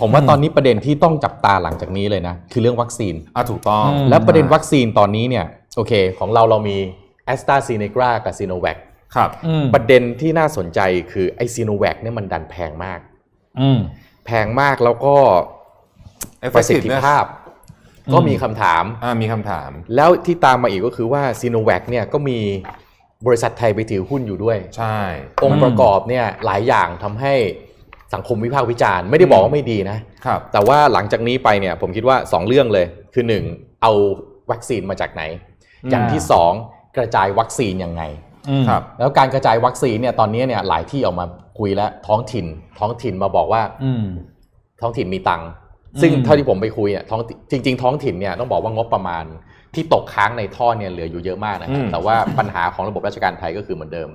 ผมว่าตอนนี้ประเด็นที่ต้องจับตาหลังจากนี้เลยนะ คือเรื่องวัคซีน อะถูกต้องอืมและประเด็นวัคซีนตอนนี้เนี่ยโอเค ของเราเรามี a s t r a z เซ e c a กับ s i n o v a c ครับอืมประเด็นที่น่าสนใจคือไอซีโนแวคเนี่ยมันดันแพงมากอืมแพงมากแล้วก็ประสิทธิภาพอืมก็มีคำถามอ่ามีคำถาม แล้วที่ตามมาอีกก็คือว่าซีโนแวคเนี่ยก็มีบริษัทไทยไปถือหุ้นอยู่ด้วย ใช่ องค์ประกอบเนี่ยหลายอย่างทำให้ สังคมวิพากษ์วิจารณ์ไม่ได้บอกว่าไม่ดีนะครับแต่ว่าหลังจากนี้ไปเนี่ยผมคิดว่า 2 เรื่องเลย คือ 1 เอาวัคซีนมาจากไหนอืมอย่างที่ 2 กระจายวัคซีนยังไงอืมครับแล้วการกระจายวัคซีนเนี่ยตอนนี้เนี่ยหลายที่ออกมาคุยแล้วท้องถิ่น ท้องถิ่นมาบอกว่าอืมท้องถิ่นมีตังค์ซึ่งอืมเท่าที่ผมไปคุยเนี่ยท้องจริง ๆ ท้องถิ่นเนี่ยต้องบอกว่างบประมาณที่ตกค้างในท่อเนี่ยเหลืออยู่เยอะมากนะครับอืมแต่ว่าปัญหาของระบบราชการไทยก็คือเหมือนเดิม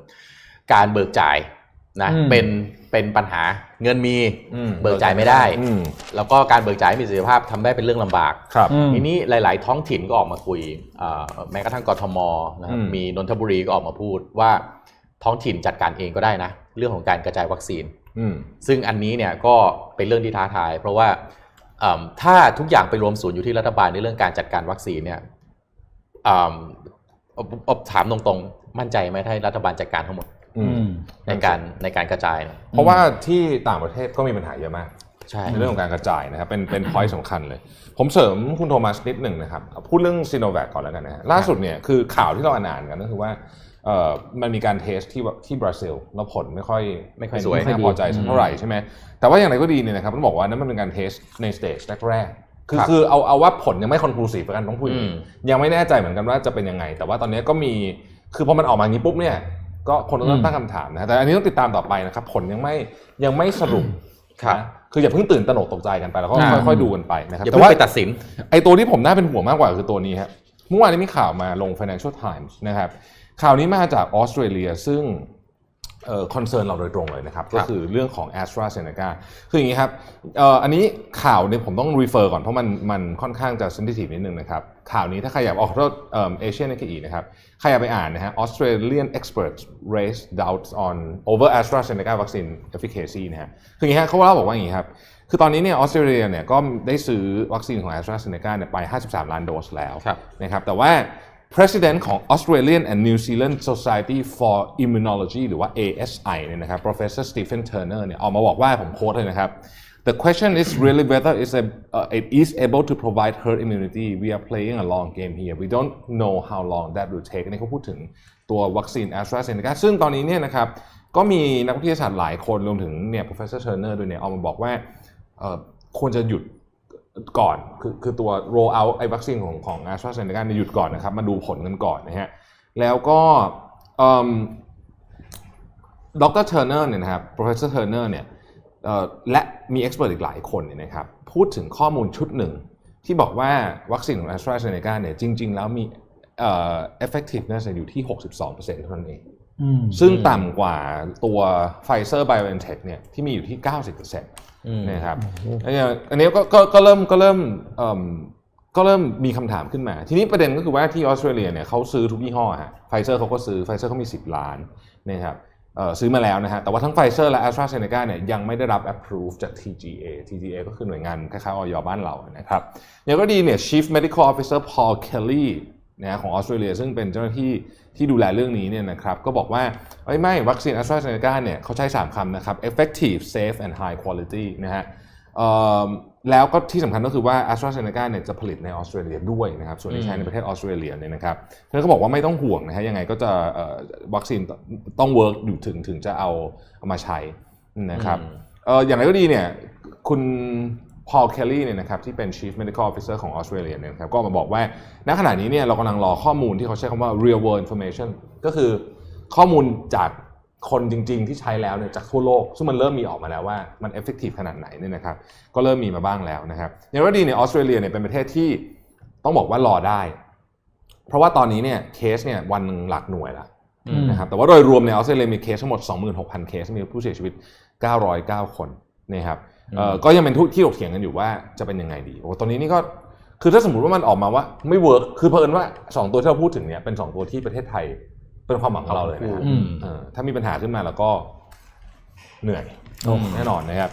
การเบิกจ่าย นะอืมเป็นเป็นปัญหาเงินมีอืมเบิกจ่ายไม่ได้อืมแล้วก็การเบิกจ่ายให้มีประสิทธิภาพทำได้เป็นเรื่องลำบากครับอืมทีนี้หลาย ๆ ท้องถิ่นก็ออกมาคุยเอ่อแม้กระทั่งกทมนะครับอืมมีนนทบุรีก็ออกมาพูดว่าท้องถิ่นจัดการเองก็ได้นะ เรื่องของการกระจายวัคซีนอืมซึ่งอันนี้เนี่ยก็เป็นเรื่องที่ท้าทาย เพราะว่าเอิ่มถ้าทุกอย่างไปรวมศูนย์อยู่ที่รัฐบาลในเรื่องการจัดการวัคซีนเนี่ยอืมเอาเอาถามตรงๆ มั่นใจไหมถ้ารัฐบาลจัดการทั้งหมดอือืมม ในการในการกระจายเนี่ยเพราะว่าที่ต่างประเทศก็มีปัญหาเยอะมากใช่ในเรื่องของการกระจายนะครับเป็นเป็นพอยต์สำคัญเลย ผมเสริมคุณโทมัสนิดหนึ่งนะครับ พูดเรื่องซีโนแวคก่อนแล้วกันนะฮะล่าสุดเนี่ยคือข่าวที่เราอ่านกันก็คือว่าเอ่อมันมีการเทสที่ที่บราซิลแล้วผลไม่ค่อยไม่ค่อยสวยไม่น่าพอใจสักเท่าไหร่ใช่ไหมแต่ว่าอย่างไรก็ดีเนี่ยนะครับต้องบอกว่านั่นมันเป็นการเทสในสเตจแรกๆคือครับคือเอาเอาว่าผลยังไม่คอนคลูซีฟกันต้องพูดอย่างนี้อืมยังไม่แน่ใจเหมือนกันว่าจะเป็นยังไง แต่ว่าตอนนี้ก็มีคือพอมันออกมาอย่างนี้ปุ๊บเนี่ย ก็คนก็อืเริ่มมตั้งคำถามนะแต่อันนี้ต้องติดตามต่อไปนะครับผลยังไม่ยังไม่สรุปครับนะคืออย่าเพิ่งตื่นตระหนกตกใจกันไปแล้วก็อ่าค่อยๆดูกันไปนะครับอย่าแต่เพิ่งว่าไปตัดสินไอตัวที่ผมน่าเป็นห่วงมากกว่าคือตัวนี้ครับเมื่อวานนี้มีข่าวมาลง Financial Times นะครับข่าวนี้มาจากออสเตรเลียซึ่งเอ่อ คอนเซิร์นเราโดยตรงเลยนะครับ ก็คือเรื่องของ a s t r a z เซ e c a คืออย่างนี้ครับเอ่ออันนี้ข่าวเนี่ยผมต้อง refer ก่อนเพราะมันมันค่อนข้างจะ sensitive นิดนึงนะครับ ข่าวนี้ถ้าใครอยากออกโทษเอเชียนกีนะครับ ใครอยากไปอ่านนะฮะ Australian experts raise doubts on over AstraZeneca vaccine efficacy นะฮะคืออย่างนี้ฮะเขาเล่าบอกว่าอย่างนี้ครับคือตอนนี้เนี่ยออสเตรเลียเนี่ยก็ได้ซื้อวัคซีนของ AstraZeneca เนี่ยไป 53 ล้านโดสแล้วครับนะครับแต่ว่า President ของ Australian and New Zealand Society for Immunology หรือว่า ASI เนี่ยนะครับ Professor Stephen Turner เนี่ยออกมาบอกว่าผมโค้ดเลยนะครับ The question is really whether it's a, uh, it is able to provide herd immunity. We are playing a long game here. We don't know how long that will take. นนี้เขาพูดถึงตัววัคซีน AstraZeneca ซึ่งตอนนี้เนี่ยนะครับก็มีนักวิทยาศาสตร์หลายคนรวมถึงเนี่ย Professor Turner ด้วยเนี่ยออกมาบอกว่าควรจะหยุด ก่อนคือคือตัว roll out ไอ้วัคซีนของของ a s t r a z e ซ e c a เนี่ยหยุดก่อนนะครับ มาดูผลกันก่อนนะฮะแล้วก็ดรเทอร์เนอร์เนี่ยนะครับ professor Turner เนี่ยเอ่อและมี expert อีกหลายคนเนี่ยนะครับพูดถึงข้อมูลชุดหนึ่ง ที่บอกว่าวัคซีนของ a s t r a z e ซ e c a เนี่ยจริง ๆ แล้วมีเอ่อ effectiveness อยู่ที่ 62%เท่านั้นเอง ซึ่งต่ำกว่าตัว Pfizer BioNTech เนี่ยที่มีอยู่ที่ 90%อืมนะครับอันนี้อันนี้ก็ก็ก็เริ่มก็เริ่มเอิ่มก็เริ่มมีคำถามขึ้นมา ทีนี้ประเด็นก็คือว่าที่ออสเตรเลียเนี่ยเขาซื้อทุกยี่ห้อฮะไฟเซอร์เขาก็ซื้อไฟเซอร์เขามี 10 ล้านนะครับเอ่อซื้อมาแล้วนะฮะแต่ว่าทั้งไฟเซอร์และ a s t r a z e ซ e c a เนี่ยยังไม่ได้รับ approve จาก TGA TGA ก็คือหน่วยงานคล้ายๆออยบ้านเรานะครับอย่างก็ดีเนี่ย Chief Medical Officer Paul Kelly นะฮะของออสเตรเลียซึ่งเป็นเจ้าหน้าที่ที่ดูแลเรื่องนี้เนี่ยนะครับก็บอกว่าเอ้ยไม่วัคซีน a s t r a z e ซ e c a เนี่ยเขาใช้ 3คำนะครับ effective safe and high quality นะฮะเอ่อแล้วก็ที่สำคัญก็คือว่า a s t r a z e ซ e c a เนี่ยจะผลิตในออสเตรเลียด้วยนะครับส่วนที่ใช้ในประเทศออสเตรเลียเนี่ยนะครับเพื่อนก็บอกว่าไม่ต้องห่วงนะฮะยังไงก็จะเอ่อวัคซีนต้องเวิร์กอยู่ถึงถึงจะเอาเอามาใช้นะครับอืมเอ่ออย่างไรก็ดีเนี่ยคุณ พอลเคลลี่เนี่ยนะครับที่เป็น Chief Medical Officer ของออสเตรเลียเนี่ยครับก็มาบอกว่าณขณะนี้เนี่ยเรากำลังรอข้อมูลที่เขาใช้คำว่า real world information ก็คือข้อมูลจากคนจริง ๆ ที่ใช้แล้วเนี่ยจากทั่วโลก ซึ่งมันเริ่มมีออกมาแล้วว่ามัน effective ขนาดไหนเนี่ยนะครับก็เริ่มมีมาบ้างแล้วนะครับอย่างไรก็ดีเนี่ยออสเตรเลียเนี่ยเป็นประเทศที่ต้องบอกว่ารอได้ เพราะว่าตอนนี้เนี่ยเคสเนี่ยวันหนึ่งหลักหน่วยละนะครับแต่ว่าโดยรวมในออสเตรเลียมีเคสทั้งหมด 26,000 เคสมีผู้เสียชีวิต 909 คนนะครับ ก็ยังเป็นทุกที่ถกเถียงกันอยู่ว่าจะเป็นยังไงดีโอ้ตอนนี้นี่ก็คือถ้าสมมติว่ามันออกมาว่าไม่เวิร์กคือเพิ่นว่า 2 ตัวที่เราพูดถึงเนี่ยเป็น 2 ตัวที่ประเทศไทยเป็นความหวังของเราเลยนะครับอืมเออถ้ามีปัญหาขึ้นมาแล้วก็เหนื่อยอืมแน่นอนนะครับ